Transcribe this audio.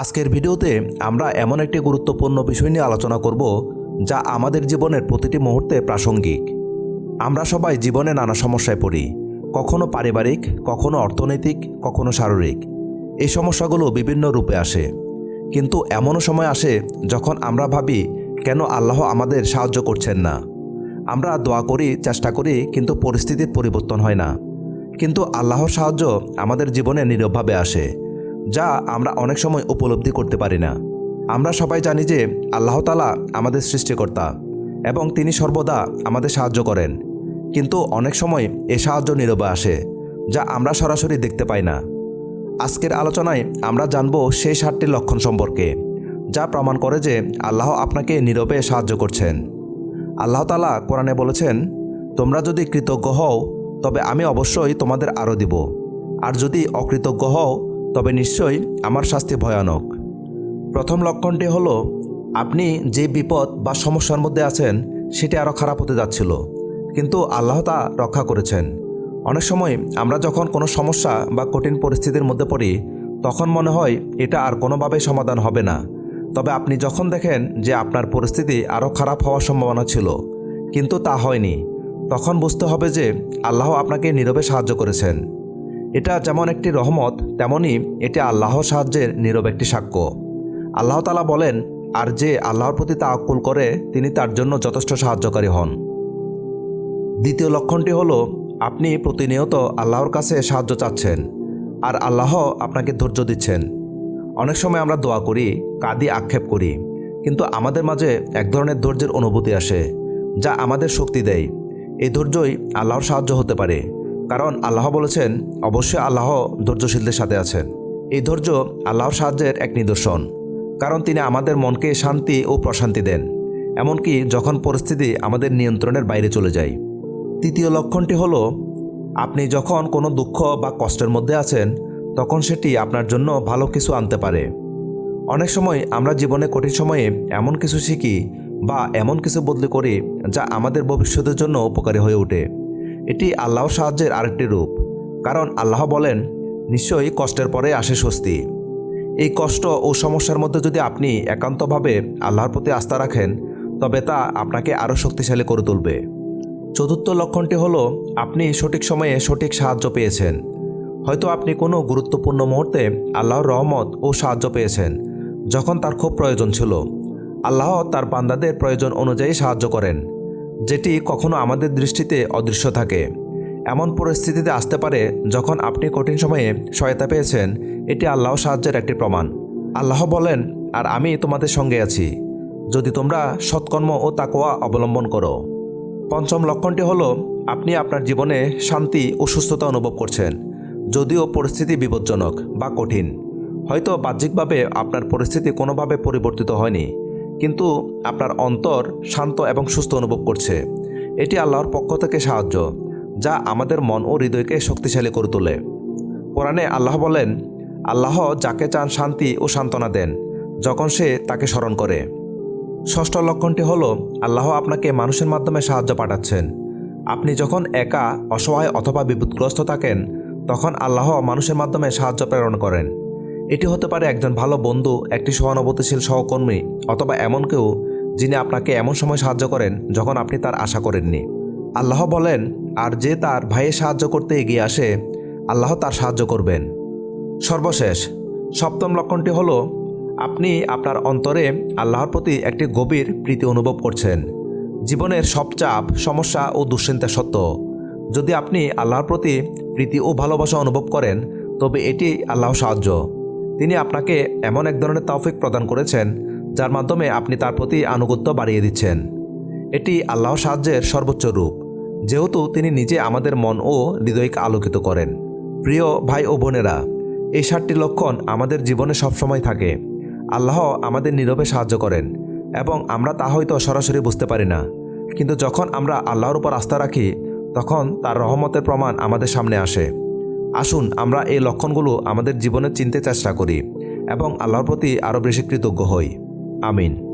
আজকের ভিডিওতে আমরা এমন একটি গুরুত্বপূর্ণ বিষয় নিয়ে আলোচনা করব, যা আমাদের জীবনের প্রতিটি মুহূর্তে প্রাসঙ্গিক। আমরা সবাই জীবনে নানা সমস্যায় পড়ি, কখনো পারিবারিক, কখনো অর্থনৈতিক, কখনো শারীরিক। এই সমস্যাগুলো বিভিন্ন রূপে আসে। কিন্তু এমনও সময় আসে যখন আমরা ভাবি, কেন আল্লাহ আমাদের সাহায্য করছেন না? আমরা দোয়া করি, চেষ্টা করি, কিন্তু পরিস্থিতির পরিবর্তন হয় না। কিন্তু আল্লাহর সাহায্য আমাদের জীবনে নীরবভাবে আসে। যা আমরা অনেক সময় উপলব্ধি করতে পারি না। আমরা সবাই জানি যে আল্লাহ তালা আমাদের সৃষ্টিকর্তা এবং তিনি সর্বদা আমাদের সাহায্য করেন। কিন্তু অনেক সময় এ সাহায্য নীরবে আসে, যা আমরা সরাসরি দেখতে পাই না। আজকের আলোচনায় আমরা জানব সেই সাতটি লক্ষণ সম্পর্কে, যা প্রমাণ করে যে আল্লাহ আপনাকে নীরবে সাহায্য করছেন। আল্লাহ তালা কোরআনে বলেছেন, তোমরা যদি কৃতজ্ঞ হও, তবে আমি অবশ্যই তোমাদের আরও দিব। আর যদি অকৃতজ্ঞ হও তবে নিশ্চয়ই আমার শাস্তি ভয়ানক। প্রথম লক্ষণটি হলো, আপনি যে বিপদ বা সমস্যার মধ্যে আছেন, সেটি আরও খারাপ হতে যাচ্ছিল। কিন্তু আল্লাহ তা রক্ষা করেছেন। অনেক সময় আমরা যখন কোনো সমস্যা বা কঠিন পরিস্থিতির মধ্যে পড়ি, তখন মনে হয় এটা আর কোনোভাবেই সমাধান হবে না। তবে আপনি যখন দেখেন যে আপনার পরিস্থিতি আরও খারাপ হওয়ার সম্ভাবনা ছিল, কিন্তু তা হয়নি, তখন বুঝতে হবে যে আল্লাহ আপনাকে নীরবে সাহায্য করেছেন। এটা যেমন একটি রহমত, তেমনি এটি আল্লাহর সাহায্যের নীরব একটি সাক্ষ্য। আল্লাহ তালা বলেন, আর যে আল্লাহর প্রতি তাওয়াক্কুল করে, তিনি তার জন্য যথেষ্ট সাহায্যকারী হন। দ্বিতীয় লক্ষণটি হলো, আপনি প্রতিনিয়ত আল্লাহর কাছে সাহায্য চাচ্ছেন, আর আল্লাহ আপনাকে ধৈর্য দিচ্ছেন। অনেক সময় আমরা দোয়া করি, কাঁদি আক্ষেপ করি, কিন্তু আমাদের মাঝে এক ধরনের ধৈর্যের অনুভূতি আসে, যা আমাদের শক্তি দেয়। এই ধৈর্যই আল্লাহর সাহায্য হতে পারে। কারণ আল্লাহ বলেছেন, অবশ্যই আল্লাহ ধৈর্যশীলদের সাথে আছেন। এই ধৈর্য আল্লাহর সাহায্যের এক নিদর্শন, কারণ তিনি আমাদের মনকে শান্তি ও প্রশান্তি দেন, এমনকি যখন পরিস্থিতি আমাদের নিয়ন্ত্রণের বাইরে চলে যায়। তৃতীয় লক্ষণটি হলো, আপনি যখন কোনো দুঃখ বা কষ্টের মধ্যে আছেন, তখন সেটি আপনার জন্য ভালো কিছু আনতে পারে। অনেক সময় আমরা জীবনে কঠিন সময়ে এমন কিছু শিখি বা এমন কিছু বদলি করি যা আমাদের ভবিষ্যতের জন্য উপকারী হয়ে ওঠে। এটি আল্লাহর সাহায্যের আরেকটি রূপ। কারণ আল্লাহ বলেন, নিশ্চয়ই কষ্টের পরে আসে স্বস্তি। এই কষ্ট ও সমস্যার মধ্যে যদি আপনি একান্তভাবে আল্লাহর প্রতি আস্থা রাখেন, তবে তা আপনাকে আরও শক্তিশালী করে তুলবে। চতুর্থ লক্ষণটি হলো, আপনি সঠিক সময়ে সঠিক সাহায্য পেয়েছেন। হয়তো আপনি কোনো গুরুত্বপূর্ণ মুহূর্তে আল্লাহর রহমত ও সাহায্য পেয়েছেন, যখন তার খুব প্রয়োজন ছিল। আল্লাহ তার বান্দাদের প্রয়োজন অনুযায়ী সাহায্য করেন। যেটি কখনো আমাদের দৃষ্টিতে অদৃশ্য থাকে। এমন পরিস্থিতিতে আসতে পারে যখন আপনি কঠিন সময়ে সহায়তা পেয়েছেন। এটি আল্লাহ সাহায্যের একটি প্রমাণ। আল্লাহ বলেন, আর আমি তোমাদের সঙ্গে আছি। যদি তোমরা সৎকর্ম ও তাকোয়া অবলম্বন করো। পঞ্চম লক্ষণটি হলো, আপনি আপনার জীবনে শান্তি ও সুস্থতা অনুভব করছেন, যদিও পরিস্থিতি বিপজ্জনক বা কঠিন। হয়তো বাহ্যিকভাবে আপনার পরিস্থিতি কোনোভাবে পরিবর্তিত হয়নি। কিন্তু আপনার অন্তর শান্ত এবং সুস্থ অনুভব করছে। এটি আল্লাহর পক্ষ থেকে সাহায্য, যা আমাদের মন ও হৃদয়কে শক্তিশালী করে তোলে। কোরআনে আল্লাহ বলেন, আল্লাহ যাকে চান শান্তি ও সান্ত্বনা দেন, যখন সে তাকে স্মরণ করে। ষষ্ঠ লক্ষণটি হলো, আল্লাহ আপনাকে মানুষের মাধ্যমে সাহায্য পাঠাচ্ছেন। আপনি যখন একা, অসহায় অথবা বিপদগ্রস্ত থাকেন, তখন আল্লাহ মানুষের মাধ্যমে সাহায্য প্রেরণ করেন। এটি হতে পারে একজন ভালো বন্ধু, একটি সহানুভূতিশীল সহকর্মী, অথবা এমন কেউ যিনি আপনাকে এমন সময় সাহায্য করেন যখন আপনি তার আশা করেননি। আল্লাহ বলেন, আর যে তার ভাইয়ের সাহায্য করতে এগিয়ে আসে, আল্লাহ তার সাহায্য করবেন। সর্বশেষ, সপ্তম লক্ষণটি হলো, আপনি আপনার অন্তরে আল্লাহর প্রতি একটি গভীর প্রীতি অনুভব করছেন। জীবনের সব চাপ, সমস্যা ও দুশ্চিন্তা সত্ত্বেও, যদি আপনি আল্লাহর প্রতি প্রীতি ও ভালোবাসা অনুভব করেন, তবে এটি আল্লাহ সাহায্য। তিনি আপনাকে এমন এক ধরনের তৌফিক প্রদান করেছেন, যার মাধ্যমে আপনি তার প্রতি আনুগত্য বাড়িয়ে দিচ্ছেন। এটি আল্লাহ সাহায্যের সর্বোচ্চ রূপ। যেহেতু তিনি নিজে আমাদের মন ও হৃদয়কে আলোকিত করেন। প্রিয় ভাই ও বোনেরা, এই সাতটি লক্ষণ আমাদের জীবনে সবসময় থাকে। আল্লাহ আমাদের নীরবে সাহায্য করেন এবং আমরা তা হয়তো সরাসরি বুঝতে পারি না। কিন্তু যখন আমরা আল্লাহর উপর আস্থা রাখি, তখন তার রহমতের প্রমাণ আমাদের সামনে আসে। আসুন, আমরা এই লক্ষণগুলো আমাদের জীবনে চিনতে চেষ্টা করি এবং আল্লাহর প্রতি আরও বেশি কৃতজ্ঞ হই। আমিন।